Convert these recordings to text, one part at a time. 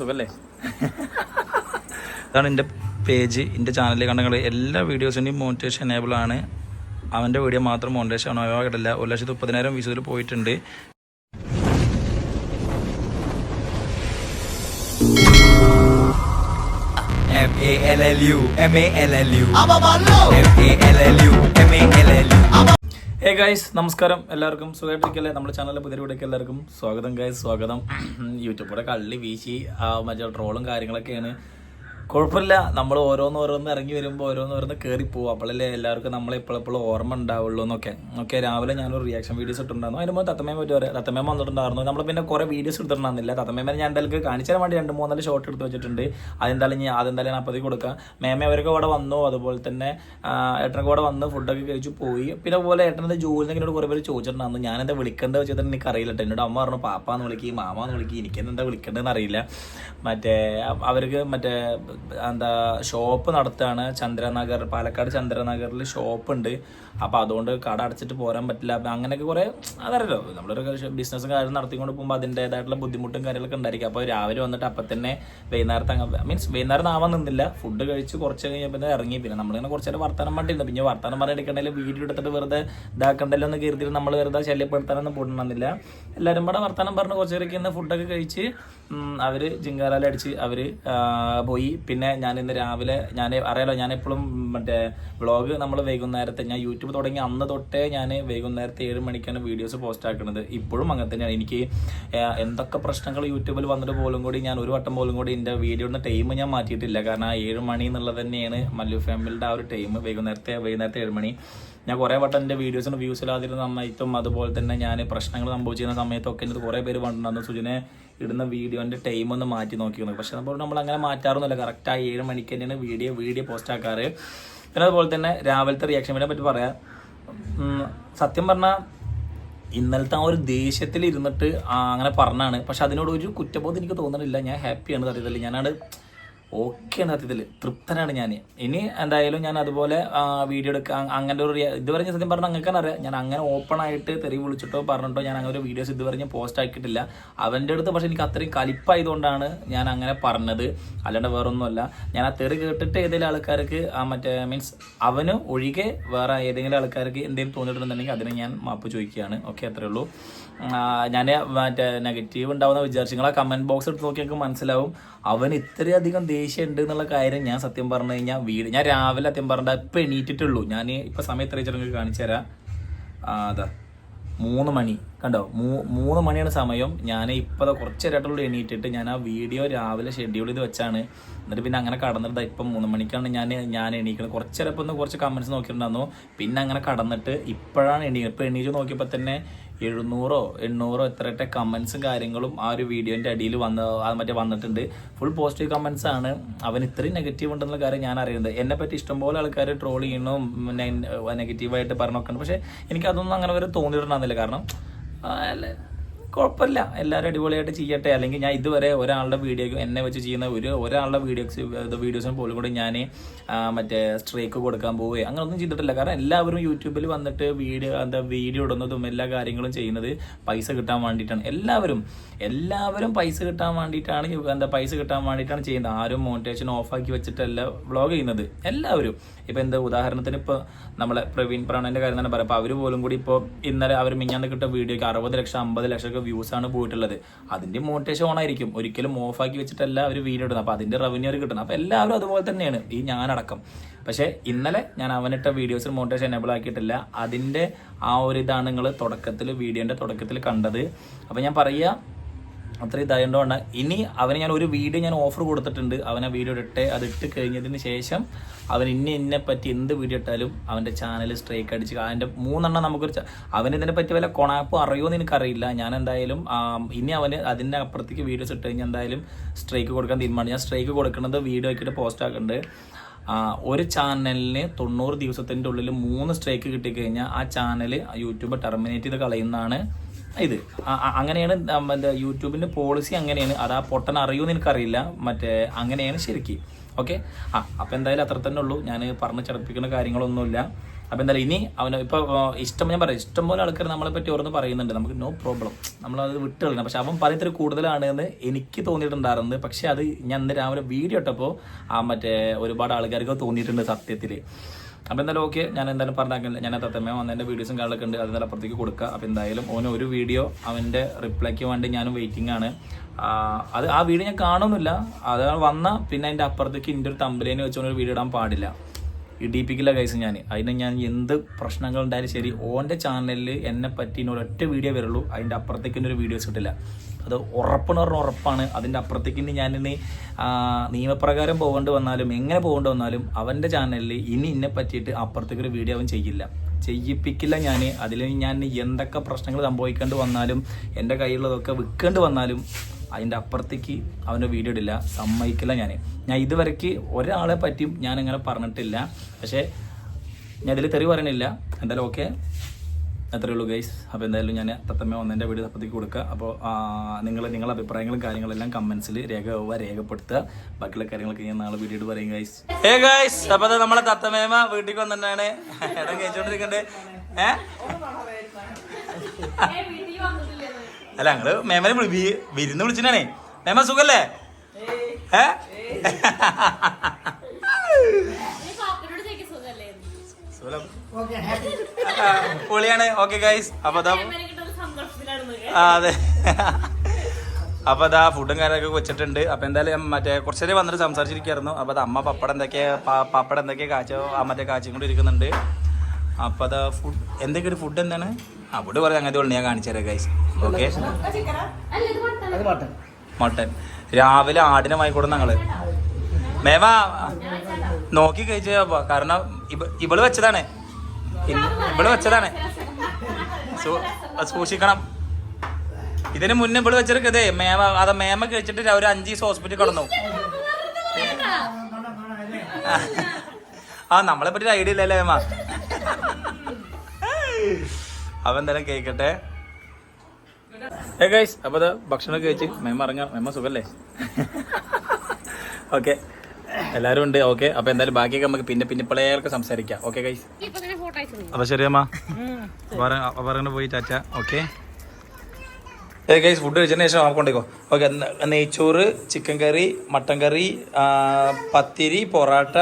സുഖല്ലേ ഇതാണ് എന്റെ പേജ്. എന്റെ ചാനലിൽ കണ്ടങ്ങൾ എല്ലാ വീഡിയോസിന്റെയും മോണിറ്റേഷൻ എനേബിൾ ആണ്. അവന്റെ വീഡിയോ മാത്രം മോണിറ്റേഷൻ ആകില്ല ഒരു ലക്ഷത്തി മുപ്പതിനായിരം വ്യൂസിൽ പോയിട്ടുണ്ട്. M A L L U. M A L L U. M A L L U. M A L L U. Hey guys നമസ്കാരം. എല്ലാവർക്കും സുഖമായിട്ടിരിക്കല്ലേ? നമ്മുടെ ചാനലിലെ പുതിയ വീഡിയോക്ക് എല്ലാവർക്കും സ്വാഗതം ഗൈസ് സ്വാഗതം. യൂട്യൂബിലൂടെ കള്ളി വീശി മറ്റേ ട്രോളും കാര്യങ്ങളൊക്കെയാണ്. കുഴപ്പമില്ല. നമ്മൾ ഓരോന്ന് ഓരോന്ന് ഇറങ്ങി വരുമ്പോൾ ഓരോന്ന് ഓരോന്ന് കയറി പോകും അപ്പോഴല്ലേ എല്ലാവർക്കും നമ്മളെ ഇപ്പോഴെപ്പോഴും ഓർമ്മ ഉണ്ടാവുള്ളൂ എന്നൊക്കെ. ഓക്കെ രാവിലെ ഞാനൊരു റിയാക്ഷൻ വീഡിയോസ് ഇട്ടുണ്ടായിരുന്നു അതിന് മുമ്പ് തത്തമ്മയെ പറ്റി പറയാം തത്തമ്മ വന്നിട്ടുണ്ടായിരുന്നു. നമ്മൾ പിന്നെ കുറേ വീഡിയോസ് എടുത്തിട്ടുണ്ടായിരുന്നില്ല. തത്തമ്മേനെ ഞാൻ എന്തായാലും കാണിച്ചു തരാൻ വേണ്ടി രണ്ട് മൂന്നാൽ ഷോട്ട് എടുത്ത് വെച്ചിട്ടുണ്ട്. അതെന്തായാലും ഞാൻ അതെന്തായാലും ഞാൻ അപ്പത്തേക്ക് കൊടുക്കാം. മേമ അവരൊക്കെ ഇവിടെ വന്നു. അതുപോലെ തന്നെ ഏട്ടനൊക്കെ ഇവിടെ വന്ന് ഫുഡൊക്കെ കഴിച്ചു പോയി. പിന്നെ അതുപോലെ ഏട്ടന്റെ ജോലി എന്നോട് കുറേ പേര് ചോദിച്ചിട്ടുണ്ടായിരുന്നു. ഞാനെന്താ വിളിക്കേണ്ടത് വെച്ചിട്ട് എനിക്ക് അറിയില്ല എന്നോട് അമ്മ പറഞ്ഞു പാപ്പാന്ന് വിളിക്കി മാമാന്ന് വിളിക്കി എനിക്കെന്താ വിളിക്കേണ്ടതെന്ന് അറിയില്ല. മറ്റേ അവർക്ക് മറ്റേ എന്താ ഷോപ്പ് നടത്തുകയാണ്. ചന്ദ്രനഗർ പാലക്കാട് ചന്ദ്രനഗറിൽ ഷോപ്പ് ഉണ്ട് അപ്പോൾ അതുകൊണ്ട് കട അടച്ചിട്ട് പോരാൻ പറ്റില്ല. അപ്പം അങ്ങനെയൊക്കെ കുറേ അതറിയല്ലോ നമ്മളൊരു ബിസിനസ്സും കാര്യം നടത്തിക്കൊണ്ട് പോകുമ്പോൾ അതിന്റേതായിട്ടുള്ള ബുദ്ധിമുട്ടും കാര്യങ്ങളൊക്കെ ഉണ്ടായിരിക്കും. അപ്പോൾ രാവിലെ വന്നിട്ട് അപ്പം തന്നെ വൈകുന്നേരത്തെ മീൻസ് വൈകുന്നേരം ആവാൻ നിന്നില്ല. ഫുഡ് കഴിച്ച് കുറച്ച് കഴിഞ്ഞപ്പോൾ ഇറങ്ങി. പിന്നെ നമ്മളിങ്ങനെ കുറച്ച് നേരം വർത്തമാനം പറഞ്ഞിരുന്നു. പിന്നെ വർത്തമാനം പറഞ്ഞെടുക്കണമെങ്കിൽ വീഡിയോ എടുത്തിട്ട് വെറുതെ ഇതാക്കണ്ടല്ലോ എന്ന് കരുതിയിട്ട് നമ്മൾ വെറുതെ ശല്യപ്പെടുത്താനൊന്നും പോടണമെന്നില്ല എല്ലാവരും കൂടെ വർത്തമാനം പറഞ്ഞ് കുറച്ച് നേരമൊക്കെ ഇന്ന് ഫുഡൊക്കെ കഴിച്ച് അവർ ജിങ്കാലടിച്ച് അവർ പോയി. പിന്നെ ഞാൻ ഇന്ന് രാവിലെ ഞാൻ അറിയാലോ ഞാൻ എപ്പോഴും മറ്റേ വ്ളോഗ് നമ്മൾ വൈകുന്നേരത്തെ ഞാൻ യൂട്യൂബ് തുടങ്ങി അന്ന് തൊട്ടേ ഞാൻ വൈകുന്നേരത്തെ ഏഴ് മണിക്കാണ് വീഡിയോസ് പോസ്റ്റ് ആക്കുന്നത് ഇപ്പോഴും അങ്ങനെ തന്നെയാണ്. എനിക്ക് എന്തൊക്കെ പ്രശ്നങ്ങൾ യൂട്യൂബിൽ വന്നിട്ട് പോലും കൂടി ഞാൻ ഒരു വട്ടം പോലും കൂടി എന്റെ വീഡിയോയുടെ ടൈം ഞാൻ മാറ്റിയിട്ടില്ല. കാരണം ആ ഏഴ് മണി എന്നുള്ളത് തന്നെയാണ് മല്ലു ഫാമിലിയുടെ ആ ഒരു ടൈം വൈകുന്നേരത്തെ വൈകുന്നേരത്തെ ഏഴ് മണി. ഞാൻ കുറേ വട്ടം എന്റെ വീഡിയോസിന് വ്യൂസ് ഇല്ലാതിരുന്ന സമയത്തും അതുപോലെ തന്നെ ഞാൻ പ്രശ്നങ്ങൾ സംഭവിച്ചിരുന്ന സമയത്തൊക്കെ എന്റെ കുറേ പേര് പണ്ടുണ്ടായിരുന്നു സുജനെ ഇടുന്ന വീഡിയോന്റെ ടൈം ഒന്ന് മാറ്റി നോക്കിയിരുന്നു. പക്ഷെ നമ്മൾ നമ്മൾ അങ്ങനെ മാറ്റാറൊന്നുമില്ല. കറക്റ്റ് ആ ഏഴ് മണിക്ക് തന്നെയാണ് വീഡിയോ വീഡിയോ പോസ്റ്റ് ആക്കാറ്. പിന്നെ അതുപോലെ തന്നെ രാവിലത്തെ റിയാക്ഷൻ വീടിനെ പറ്റി പറയാം. സത്യം പറഞ്ഞാൽ ഇന്നലത്തെ ആ ഒരു ദേഷ്യത്തിൽ ഇരുന്നിട്ട് അങ്ങനെ പറഞ്ഞാണ്. പക്ഷെ അതിനോട് ഒരു കുറ്റബോധം എനിക്ക് തോന്നുന്നില്ല ഞാൻ ഹാപ്പിയാണ് അറിയത്തില്ല ഞാനാണ് ഓക്കെയാണ് സത്യത്തിൽ തൃപ്തനാണ് ഞാൻ ഇനി എന്തായാലും ഞാൻ അതുപോലെ വീഡിയോ എടുക്കാൻ അങ്ങനെ ഒരു ഇതുവരെ ഞാൻ സത്യം പറഞ്ഞാൽ അങ്ങനെ അറിയാം. ഞാൻ അങ്ങനെ ഓപ്പൺ ആയിട്ട് തെറി വിളിച്ചിട്ടോ പറഞ്ഞിട്ടോ ഞാൻ അങ്ങനെ ഒരു വീഡിയോസ് ഇതുവരെ ഞാൻ പോസ്റ്റ് ആക്കിയിട്ടില്ല. അവന്റെ അടുത്ത് പക്ഷേ എനിക്ക് അത്രയും കലിപ്പായതുകൊണ്ടാണ് ഞാൻ അങ്ങനെ പറഞ്ഞത്. അല്ലാണ്ട് വേറൊന്നുമല്ല. ഞാൻ ആ തെറി കേട്ടിട്ട് ഏതെങ്കിലും ആൾക്കാർക്ക് ആ മറ്റേ മീൻസ് അവന് ഒഴികെ വേറെ ഏതെങ്കിലും ആൾക്കാർക്ക് എന്തെങ്കിലും തോന്നിയിട്ടുണ്ടെന്നുണ്ടെങ്കിൽ അതിനെ ഞാൻ മാപ്പ് ചോദിക്കുകയാണ്. ഓക്കെ അത്രേ ഉള്ളൂ. ഞാൻ മറ്റേ നെഗറ്റീവ് ഉണ്ടാവുന്ന വിചാരിച്ചു നിങ്ങൾ ആ കമന്റ് ബോക്സ് എടുത്ത് നോക്കി മനസ്സിലാവും. അവൻ ഇത്രയധികം ദേഷ്യം ഉണ്ട് എന്നുള്ള കാര്യം ഞാൻ സത്യം പറഞ്ഞു കഴിഞ്ഞാൽ വീട് ഞാൻ രാവിലെ സത്യം പറഞ്ഞ ഇപ്പം എണീറ്റിട്ടുള്ളൂ ഞാൻ ഇപ്പം സമയം എത്ര ചെറുങ്ങൾ കാണിച്ചു തരാം. അതാ. മൂന്ന് മണി. കണ്ടോ മൂ മൂന്ന് മണിയാണ് സമയം. ഞാൻ ഇപ്പോൾ കുറച്ച് നേരമായിട്ടുള്ളൂ എണീറ്റിട്ട്. ഞാൻ ആ വീഡിയോ രാവിലെ ഷെഡ്യൂൾ ചെയ്ത് വെച്ചാണ്. എന്നിട്ട് പിന്നെ അങ്ങനെ കടന്നിട്ട് ഇപ്പം മൂന്ന് മണിക്കാണ് ഞാൻ ഞാൻ എണീക്കുന്നത് കുറച്ച് ചിലപ്പോൾ ഒന്ന് കുറച്ച് കമൻസ് നോക്കിയിട്ടുണ്ടായിരുന്നു. പിന്നെ അങ്ങനെ കടന്നിട്ട് ഇപ്പോഴാണ് എണീക്കുന്നത് ഇപ്പോൾ എണീറ്റ് നോക്കിയപ്പോൾ തന്നെ എഴുന്നൂറോ എണ്ണൂറോ എത്രയൊക്കെ കമൻസും കാര്യങ്ങളും ആ ഒരു വീഡിയോന്റെ അടിയിൽ വന്ന് അത് മറ്റേ വന്നിട്ടുണ്ട്. ഫുൾ പോസിറ്റീവ് കമൻസ് ആണ്. അവൻ ഇത്രയും നെഗറ്റീവ് ഉണ്ടെന്നുള്ള കാര്യം ഞാൻ അറിയുന്നത്. എന്നെ പറ്റി ഇഷ്ടംപോലെ ആൾക്കാർ ട്രോൾ ചെയ്യണോ നെഗറ്റീവായിട്ട് പറഞ്ഞൊക്കെ ഉണ്ട് പക്ഷേ എനിക്കതൊന്നും അങ്ങനെ വരെ തോന്നിയിട്ടുണ്ടാകുന്നില്ല കാരണം ആ, അല്ല, കുഴപ്പമില്ല. എല്ലാവരും അടിപൊളിയായിട്ട് ചെയ്യട്ടെ. അല്ലെങ്കിൽ ഞാൻ ഇതുവരെ ഒരാളുടെ വീഡിയോ എന്നെ വെച്ച് ചെയ്യുന്ന ഒരു ഒരാളുടെ വീഡിയോസ് വീഡിയോസിന് പോലും കൂടി ഞാൻ മറ്റേ സ്ട്രൈക്ക് കൊടുക്കാൻ പോവുകയോ അങ്ങനൊന്നും ചെയ്തിട്ടില്ല. കാരണം എല്ലാവരും യൂട്യൂബിൽ വന്നിട്ട് വീഡിയോ എന്താ വീഡിയോ ഇടുന്നതും എല്ലാ കാര്യങ്ങളും ചെയ്യുന്നത് പൈസ കിട്ടാൻ വേണ്ടിയിട്ടാണ്. എല്ലാവരും എല്ലാവരും പൈസ കിട്ടാൻ വേണ്ടിയിട്ടാണ് എന്താ പൈസ കിട്ടാൻ വേണ്ടിയിട്ടാണ് ചെയ്യുന്നത്. ആരും മോണിറ്റേഷൻ ഓഫാക്കി വെച്ചിട്ടല്ല വ്ളോഗ് ചെയ്യുന്നത്. എല്ലാവരും. ഇപ്പം എന്താ ഉദാഹരണത്തിന് ഇപ്പോൾ നമ്മളെ പ്രവീൺ പ്രാണന്റെ കാര്യം തന്നെ പറയാം. അപ്പോൾ അവർ പോലും കൂടി ഇപ്പോൾ ഇന്നലെ അവർ മിഞ്ഞാന്ന് കിട്ടിയ വീഡിയോക്ക് അറുപത് ലക്ഷം അമ്പത് ലക്ഷം ഒക്കെ വ്യൂസ് ആണ് പോയിട്ടുള്ളത്. അതിന്റെ മോണിറ്റേഷൻ ഓൺ ആയിരിക്കും ഒരിക്കലും ഓഫ് ആക്കി വെച്ചിട്ടല്ല അവർ വീഡിയോ ഇടുന്നത്. അപ്പോൾ അതിന്റെ റവന്യൂ അവർ കിട്ടുന്നത് അപ്പോൾ എല്ലാവരും അതുപോലെ തന്നെയാണ്. ഈ ഞാനടക്കം. പക്ഷേ ഇന്നലെ ഞാൻ അവനിട്ട വീഡിയോസ് മോണിറ്റേഷൻ എനേബിൾ ആക്കിയിട്ടില്ല. അതിന്റെ ആ ഒരു ഇതാണ് നിങ്ങൾ തുടക്കത്തിൽ വീഡിയോന്റെ തുടക്കത്തിൽ കണ്ടത്. അപ്പോൾ ഞാൻ പറയുക അത്ര ഇതായതുകൊണ്ടാണ് ഇനി അവന് ഞാൻ ഒരു വീഡിയോ ഞാൻ ഓഫർ കൊടുത്തിട്ടുണ്ട്. അവൻ ആ വീഡിയോ ഇട്ടെ അത് ഇട്ട് കഴിഞ്ഞതിന് ശേഷം അവൻ ഇന്ന എന്നെ പറ്റി എന്ത് വീഡിയോ ഇട്ടാലും അവന്റെ ചാനൽ സ്ട്രൈക്ക് അടിച്ച് അതിന്റെ മൂന്നെണ്ണം നമുക്കൊരു അവന് ഇതിനെ പറ്റി വല്ല കൊണാപ്പ് അറിയുമെന്ന് എനിക്കറിയില്ല. ഞാൻ എന്തായാലും ഇനി അവന് അതിന്റെ അപ്പുറത്തേക്ക് വീഡിയോസ് ഇട്ട് കഴിഞ്ഞാൽ എന്തായാലും സ്ട്രൈക്ക് കൊടുക്കാൻ തീരുമാനം. ഞാൻ സ്ട്രൈക്ക് കൊടുക്കുന്നത് വീഡിയോ ആക്കിയിട്ട് പോസ്റ്റ് ആക്കുന്നുണ്ട് ഒരു ചാനലിന് തൊണ്ണൂറ് ദിവസത്തിന്റെ ഉള്ളിൽ മൂന്ന് സ്ട്രൈക്ക് കിട്ടിക്കഴിഞ്ഞാൽ ആ ചാനൽ യൂട്യൂബ് ടെർമിനേറ്റ് ചെയ്ത് കളയുന്നതാണ്. ഇത്. അങ്ങനെയാണ് എന്താ യൂട്യൂബിന്റെ പോളിസി അങ്ങനെയാണ്. അത് ആ പൊട്ടൻ അറിയുമെന്ന് എനിക്കറിയില്ല. മറ്റേ അങ്ങനെയാണ് ശരിക്ക്. ഓക്കെ ആ അപ്പോൾ എന്തായാലും അത്ര തന്നെ ഉള്ളൂ. ഞാൻ പറഞ്ഞ് ചടപ്പിക്കുന്ന കാര്യങ്ങളൊന്നുമില്ല. അപ്പം എന്തായാലും ഇനി അവന് ഇപ്പോൾ ഇഷ്ടം ഞാൻ പറയാം. ഇഷ്ടം പോലെ ആൾക്കാർ നമ്മളെ പറ്റി ഓർന്ന് പറയുന്നുണ്ട്. നമുക്ക് നോ പ്രോബ്ലം നമ്മളത് വിട്ട് കളയണം പക്ഷെ അവൻ പറയുന്നത് കൂടുതലാണ് എന്ന് എനിക്ക് തോന്നിയിട്ടുണ്ടായിരുന്നത് പക്ഷെ അത് ഞാൻ ഇന്ന് രാവിലെ വീഡിയോ ഇട്ടപ്പോൾ ആ മറ്റേ ഒരുപാട് ആൾക്കാർക്ക് തോന്നിയിട്ടുണ്ട് സത്യത്തിൽ അപ്പോൾ എന്തായാലും ഓക്കെ ഞാൻ എന്തായാലും പറഞ്ഞാക്കില്ല ഞാൻ തത്തമ്മ വന്നതിന്റെ വീഡിയോസും കാര്യങ്ങളൊക്കെ ഉണ്ട്. അതിന്റെ അപ്പുറത്തേക്ക് കൊടുക്കുക അപ്പോൾ എന്തായാലും ഓന് ഒരു വീഡിയോ അവന്റെ റിപ്ലൈക്ക് വേണ്ടി ഞാനും വെയിറ്റിംഗ് ആണ്. അത് ആ വീഡിയോ ഞാൻ കാണുന്നില്ല. അത് വന്ന പിന്നെ അതിന്റെ അപ്പുറത്തേക്ക് എന്റെ ഒരു തമ്പലേനെ വെച്ചുകൊണ്ട് ഒരു വീഡിയോ ഇടാൻ പാടില്ല. ഇടിപ്പിക്കില്ല കൈസ് ഞാൻ അതിന് ഞാൻ എന്ത് പ്രശ്നങ്ങൾ ഉണ്ടായാലും ശരി ഓന്റെ ചാനലിൽ എന്നെ പറ്റി ഇനി ഒരൊറ്റ വീഡിയോ വരുള്ളൂ അതിന്റെ അപ്പുറത്തേക്ക് ഒരു വീഡിയോസ് കിട്ടില്ല അത് ഉറപ്പെന്ന് പറഞ്ഞ ഉറപ്പാണ്. അതിന്റെ അപ്പുറത്തേക്ക് ഇനി ഞാനിനി നിയമപ്രകാരം പോകേണ്ടി വന്നാലും എങ്ങനെ പോകേണ്ടി വന്നാലും അവന്റെ ചാനലിൽ ഇനി ഇന്നെ പറ്റിയിട്ട് അപ്പുറത്തേക്ക് ഒരു വീഡിയോ അവൻ ചെയ്യില്ല. ചെയ്യിപ്പിക്കില്ല ഞാൻ അതിൽ ഞാൻ എന്തൊക്കെ പ്രശ്നങ്ങൾ സംഭവിക്കേണ്ടി വന്നാലും എന്റെ കയ്യിലുള്ളതൊക്കെ വിൽക്കേണ്ടി വന്നാലും അതിന്റെ അപ്പുറത്തേക്ക് അവന്റെ വീഡിയോ ഇടില്ല. സമ്മതിക്കില്ല ഞാൻ ഞാൻ ഇതുവരയ്ക്ക് ഒരാളെ പറ്റിയും ഞാൻ പറഞ്ഞിട്ടില്ല. പക്ഷേ ഞാൻ ഇതിൽ തെറി പറയണില്ല. എന്തായാലും ഓക്കെ അത്രേ ഉള്ളൂ ഗൈസ് അപ്പോൾ എന്തായാലും ഞാൻ തത്തമ്മ ഒന്നിന്റെ വീട് അപ്പത്തേക്ക് കൊടുക്കുക. അപ്പോൾ നിങ്ങൾ നിങ്ങളുടെ അഭിപ്രായങ്ങളും കാര്യങ്ങളെല്ലാം കമൻസിൽ രേഖ രേഖപ്പെടുത്തുക. ബാക്കിയുള്ള കാര്യങ്ങളൊക്കെ ഞാൻ നാളെ വീഡിയോ പറയും ഗൈസ് ഏ ഗൈസ് അപ്പോൾ നമ്മളെ തത്തമ്മേമ വീട്ടിൽ വന്നിട്ടാണ്. ഇടം കഴിച്ചോണ്ടിരിക്കണ്ടേ ഏ? അല്ല ഞങ്ങൾ മേമനെ വിരുന്ന് വിളിച്ചിട്ടാണേ. മേമ സുഖല്ലേ? ഏ? പൊളിയാണ്. ഓക്കെ ഗൈസ് അപ്പൊ അതാ അതെ. അപ്പൊ അതാ ഫുഡും കാര്യങ്ങളൊക്കെ വെച്ചിട്ടുണ്ട്. അപ്പൊ എന്തായാലും മറ്റേ കുറച്ചു നേരം വന്നിട്ട് സംസാരിച്ചിരിക്കായിരുന്നു. അപ്പൊ അത് അമ്മ പപ്പടം എന്തൊക്കെ പപ്പട പപ്പടം എന്തൊക്കെയാ കാച്ചോ മറ്റേ കാച്ചും കൂടി ഇരിക്കുന്നുണ്ട് അപ്പൊ അതാ ഫുഡ് എന്തൊക്കെ ഒരു ഫുഡ് എന്താണ്? ആ ഫുഡ് പറയാം അങ്ങനത്തെ ഉള്ളു ഞാൻ കാണിച്ചു തരാം ഗൈസ് ഓക്കെ മട്ടൻ. രാവിലെ ആടിനെ വാങ്ങിക്കൊടുന്ന ഞങ്ങൾ മേമ. നോക്കി കഴിച്ചാ കാരണം ഇവ- ഇവൾ വെച്ചതാണ്. ഇവൾ വെച്ചതാണ്. സൂക്ഷിക്കണം. ഇതിന് മുന്നേ ഇവൾ വെച്ചെടുക്കതേ മേമ അത് മേമ കഴിച്ചിട്ട് ഒരു അഞ്ച് ദിവസം ഹോസ്പിറ്റലിൽ കിടന്നു. ആ നമ്മളെ പറ്റി ഐഡിയ ഇല്ലല്ലേ മേമ? അവൻ എന്തായാലും കേക്കട്ടെ. ഏ ഗൈസ് അപ്പോൾ അത് ഭക്ഷണം കഴിച്ച് മേമ ഇറങ്ങാം. മേമ സുഖല്ലേ? ഓക്കെ എല്ലാവരും ഉണ്ട് ഓക്കെ അപ്പൊ എന്തായാലും ബാക്കിയൊക്കെ നമുക്ക് പിന്നെ പിന്നെ പിള്ളേർക്ക് സംസാരിക്കാം. ഓക്കെ ഗൈസ് അപ്പൊ ശരിയമ്മ പറഞ്ഞ പോയി ചാച്ച ഓക്കെ ഏ ഗൈസ് ഫുഡ് കഴിച്ചതിന് ശേഷം നമുക്ക് കൊണ്ടേക്കോ ഓക്കെ നെയ്ച്ചോറ് chicken curry mutton curry pathiri porotta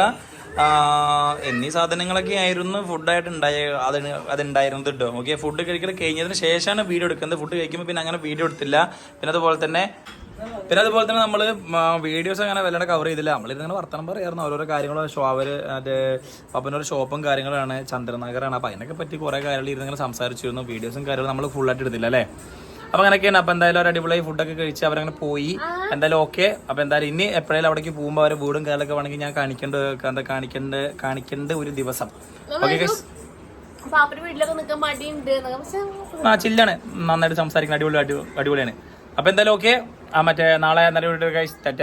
എന്നീ സാധനങ്ങളൊക്കെ ആയിരുന്നു ഫുഡായിട്ട് ഉണ്ടായ അത് അതുണ്ടായിരുന്നത് കേട്ടോ ഓക്കെ ഫുഡ് കഴിക്കൽ കഴിഞ്ഞതിന് ശേഷമാണ് വീഡിയോ എടുക്കുന്നത്. ഫുഡ് കഴിക്കുമ്പോൾ പിന്നെ അങ്ങനെ വീഡിയോ എടുത്തില്ല. പിന്നെ അതുപോലെ തന്നെ പിന്നെ അതുപോലെ തന്നെ നമ്മൾ വീഡിയോസ് അങ്ങനെ വല്ലാണ്ട് കവർ ചെയ്തില്ല. നമ്മളിങ്ങനെ വർത്തമാനം പറയായിരുന്നു. ഓരോരോ കാര്യങ്ങളും. ഷോ അവർ മറ്റേ പപ്പനൊരു ഷോപ്പും കാര്യങ്ങളാണ് ചന്ദ്രനഗറാണ്. അപ്പോൾ അതിനൊക്കെ പറ്റി കുറേ കാര്യങ്ങൾ ഇരുന്ന് ഇങ്ങനെ സംസാരിച്ചിരുന്നു. വീഡിയോസും കാര്യങ്ങളും നമ്മൾ ഫുള്ളായിട്ട് എടുത്തില്ല അല്ലേ? അപ്പൊ അങ്ങനെയൊക്കെയാണ്. അപ്പൊ എന്തായാലും ഒരു അടിപൊളി ഫുഡൊക്കെ കഴിച്ച് അവരങ്ങനെ പോയി. എന്തായാലും ഓക്കെ അപ്പൊ എന്തായാലും ഇനി എപ്പോഴേലും അവിടേക്ക് പോകുമ്പോൾ അവരെ വീടും കാലൊക്കെ വേണമെങ്കിൽ ഞാൻ കാണിക്കേണ്ട എന്താ കാണിക്കേണ്ട കാണിക്കേണ്ട ഒരു ദിവസം. ഓക്കെ ആ ചില്ലാണ്. നന്നായിട്ട് സംസാരിക്കുന്ന അടിപൊളി അടി- അടിപൊളിയാണ്. അപ്പൊ എന്തായാലും ഓക്കെ ആ മറ്റേ നാളെ നല്ല വീട്ടിൽ കഴിച്ച് ടാറ്റ.